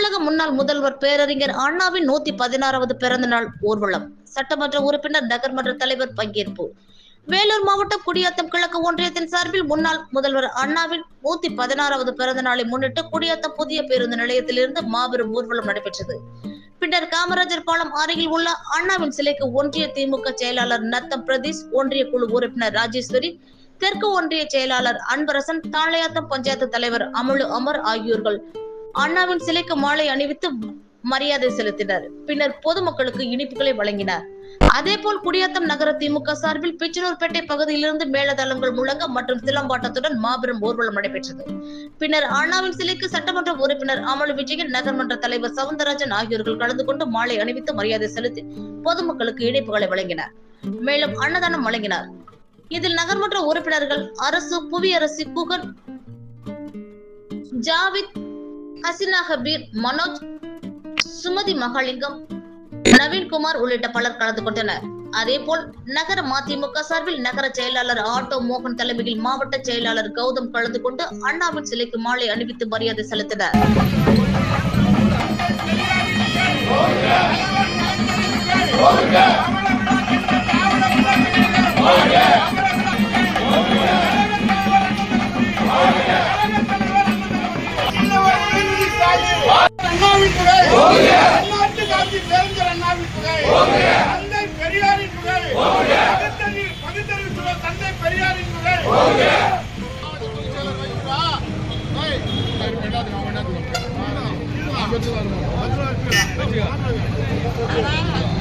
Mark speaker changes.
Speaker 1: தமிழக முன்னாள் முதல்வர் பேரறிஞர் அண்ணாவின் நூத்தி பதினாறாவது பிறந்த நாள் ஊர்வலம் சட்டமன்ற உறுப்பினர் நகர்மன்ற தலைவர் பங்கேற்பு வேலூர் மாவட்டம் குடியாத்தம் கிழக்கு ஒன்றியத்தின் சார்பில் முன்னாள் முதல்வர் அண்ணாவின் நூத்தி பதினாறாவது பிறந்த நாளை முன்னிட்டு குடியாத்தம் புதிய பேருந்து நிலையத்திலிருந்து மாபெரும் ஊர்வலம் நடைபெற்றது பின்னர் காமராஜர் பாலம் அருகில் உள்ள அண்ணாவின் சிலைக்கு ஒன்றிய திமுக செயலாளர் நத்தம் பிரதீஷ் ஒன்றிய குழு உறுப்பினர் ராஜேஸ்வரி தெற்கு ஒன்றிய செயலாளர் அன்பரசன் தாளையாத்தம் பஞ்சாயத்து தலைவர் அமுலு அமர் ஆகியோர்கள் அண்ணாவின் சிலைக்கு மாலை அணிவித்து மரியாதை செலுத்தினர் பின்னர் பொதுமக்களுக்கு இனிப்புகளை வழங்கினார் அதே போல் குடியாத்தம் நகர திமுக சார்பில் பிச்சனூர்பேட்டை பகுதியிலிருந்து மேலதளங்கள் முழங்க மற்றும் சிலம்பாட்டத்துடன் மாபெரும் ஊர்வலம் நடைபெற்றது பின்னர் அண்ணாவின் சிலைக்கு சட்டமன்ற உறுப்பினர் அமல் விஜயன் நகர்மன்ற தலைவர் சவுந்தரராஜன் ஆகியோர்கள் கலந்து கொண்டு மாலை அணிவித்து மரியாதை செலுத்தி பொதுமக்களுக்கு இணைப்புகளை வழங்கினார் மேலும் அன்னதானம் வழங்கினார் இதில் நகர்மன்ற உறுப்பினர்கள் அரசு புவியரசி குகன் ஜாவித் ஹசினா ஹபீர் மனோஜ் சுமதி மகாலிங்கம் நவீன்குமார் உள்ளிட்ட பலர் கலந்து கொண்டனர் அதேபோல் நகர மதிமுக சார்பில் நகர செயலாளர் ஆட்டோ மோகன் தலைமையில் மாவட்ட செயலாளர் கௌதம் கலந்து கொண்டு அண்ணாவின் சிலைக்கு மாலை அணிவித்து மரியாதை செலுத்தினர் Oh, yeah. அண்ணாவின் புகழ் அண்ணாட்டு காட்சி பேரஞ்சர் அண்ணாவின் புகழ் தந்தை பெரியாரின் புகழ் பெரியாரின் புகழ்